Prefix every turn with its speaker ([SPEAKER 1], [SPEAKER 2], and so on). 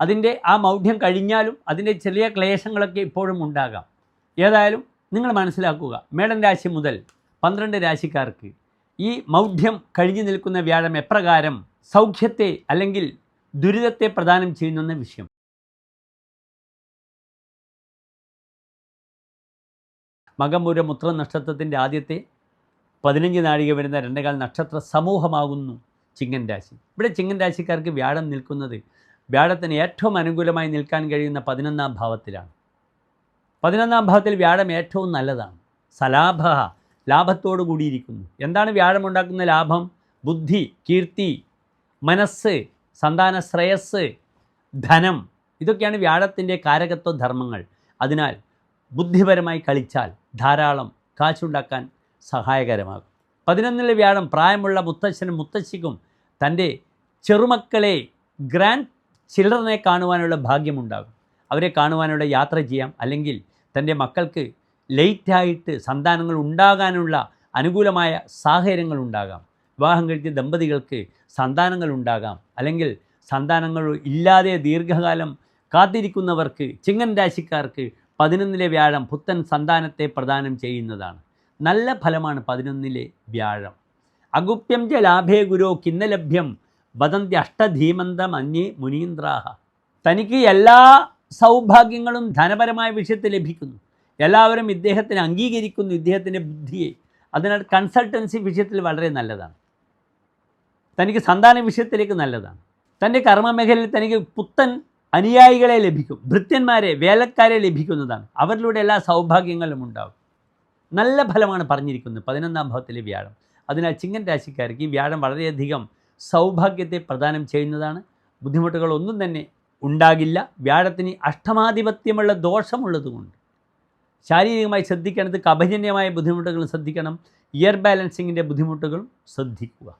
[SPEAKER 1] അതിന്റെ ആ മൗഢ്യം കഴിഞ്ഞാലും അതിന്റെ ചെറിയ ക്ലേശങ്ങളൊക്കെ ഇപ്പോഴും ഉണ്ടാകാം. ഏതായാലും നിങ്ങൾ മനസ്സിലാക്കുക മേടൻ രാശി മുതൽ പന്ത്രണ്ട് രാശിക്കാർക്ക് ഈ മൗഢ്യം കഴിഞ്ഞു നിൽക്കുന്ന വ്യാഴം എപ്രകാരം സൗഖ്യത്തെ അല്ലെങ്കിൽ ദുരിതത്തെ പ്രദാനം ചെയ്യുന്നെന്ന വിഷയം. മകമൂര മുത്ര നക്ഷത്രത്തിന്റെ ആദ്യത്തെ പതിനഞ്ച് നാഴിക വരുന്ന രണ്ടേകാൽ നക്ഷത്ര സമൂഹമാകുന്നു ചിങ്ങൻ രാശി. ഇവിടെ ചിങ്ങൻ രാശിക്കാർക്ക് വ്യാഴം നിൽക്കുന്നത് വ്യാഴത്തിന് ഏറ്റവും അനുകൂലമായി നിൽക്കാൻ കഴിയുന്ന പതിനൊന്നാം ഭാവത്തിലാണ്. പതിനൊന്നാം ഭാവത്തിൽ വ്യാഴം ഏറ്റവും നല്ലതാണ്. സലാഭ ലാഭത്തോടു കൂടിയിരിക്കുന്നു. എന്താണ് വ്യാഴം ഉണ്ടാക്കുന്ന ലാഭം? ബുദ്ധി കീർത്തി മനസ്സ് സന്താന ശ്രേയസ് ധനം. ഇതൊക്കെയാണ് വ്യാഴത്തിന്റെ കാരകത്വ ധർമ്മങ്ങൾ. അതിനാൽ ബുദ്ധിപരമായി കളിച്ചാൽ ധാരാളം കാശുണ്ടാക്കാൻ സഹായകരമാകും. പതിനൊന്നിലെ വ്യാഴം പ്രായമുള്ള മുത്തശ്ശനും മുത്തശ്ശിക്കും തന്റെ ചെറുമക്കളെ ഗ്രാൻഡ് ചിൽഡ്രനെ കാണുവാനുള്ള ഭാഗ്യമുണ്ടാകും. അവരെ കാണുവാനുള്ള യാത്ര ചെയ്യാം. അല്ലെങ്കിൽ തന്റെ മക്കൾക്ക് ലേറ്റായിട്ട് സന്താനങ്ങൾ ഉണ്ടാകാനുള്ള അനുകൂലമായ സാഹചര്യങ്ങൾ ഉണ്ടാകാം. വിവാഹം കഴിച്ച ദമ്പതികൾക്ക് സന്താനങ്ങൾ ഉണ്ടാകാം. അല്ലെങ്കിൽ സന്താനങ്ങൾ ഇല്ലാതെ ദീർഘകാലം കാത്തിരിക്കുന്നവർക്ക് ചിങ്ങൻ രാശിക്കാർക്ക് പതിനൊന്നിലെ വ്യാഴം പുത്തൻ സന്താനത്തെ പ്രദാനം ചെയ്യുന്നതാണ്. നല്ല ഫലമാണ് പതിനൊന്നിലെ വ്യാഴം. അഗുപ്യം ച ലാഭേ ഗുരോ കിന്നലഭ്യം വദന്തി അഷ്ടധീമന്തം അന്യേ മുനീന്ദ്രാഹ. തനിക്ക് എല്ലാ സൗഭാഗ്യങ്ങളും ധനപരമായ വിഷയത്തിൽ ലഭിക്കുന്നു. എല്ലാവരും ഇദ്ദേഹത്തിന് അംഗീകരിക്കുന്നു ഇദ്ദേഹത്തിന്റെ ബുദ്ധിയെ. അതിനാൽ കൺസൾട്ടൻസി വിഷയത്തിൽ വളരെ നല്ലതാണ്. തനിക്ക് സന്താന വിഷയത്തിലേക്ക് നല്ലതാണ്. തന്റെ കർമ്മമേഖലയിൽ തനിക്ക് പുത്തൻ അനുയായികളെ ലഭിക്കും ഭൃത്യന്മാരെ വേലക്കാരെ ലഭിക്കുന്നതാണ്. അവരിലൂടെ എല്ലാ സൗഭാഗ്യങ്ങളും ഉണ്ടാകും നല്ല ഫലമാണ് പറഞ്ഞിരിക്കുന്നത് പതിനൊന്നാം ഭാവത്തിലെ വ്യാഴം. അതിനാൽ ചിങ്ങൻ രാശിക്കാർക്ക് ഈ വ്യാഴം വളരെയധികം സൗഭാഗ്യത്തെ പ്രദാനം ചെയ്യുന്നതാണ്. ബുദ്ധിമുട്ടുകളൊന്നും തന്നെ ഉണ്ടാകില്ല. വ്യാഴത്തിന് അഷ്ടമാധിപത്യമുള്ള ദോഷമുള്ളതുകൊണ്ട്. ശാരീരികമായി ശ്രദ്ധിക്കേണ്ടത് കപജന്യമായ ബുദ്ധിമുട്ടുകളും ശ്രദ്ധിക്കണം. ഇയർ ബാലൻസിങ്ങിന്റെ ബുദ്ധിമുട്ടുകളും ശ്രദ്ധിക്കുക.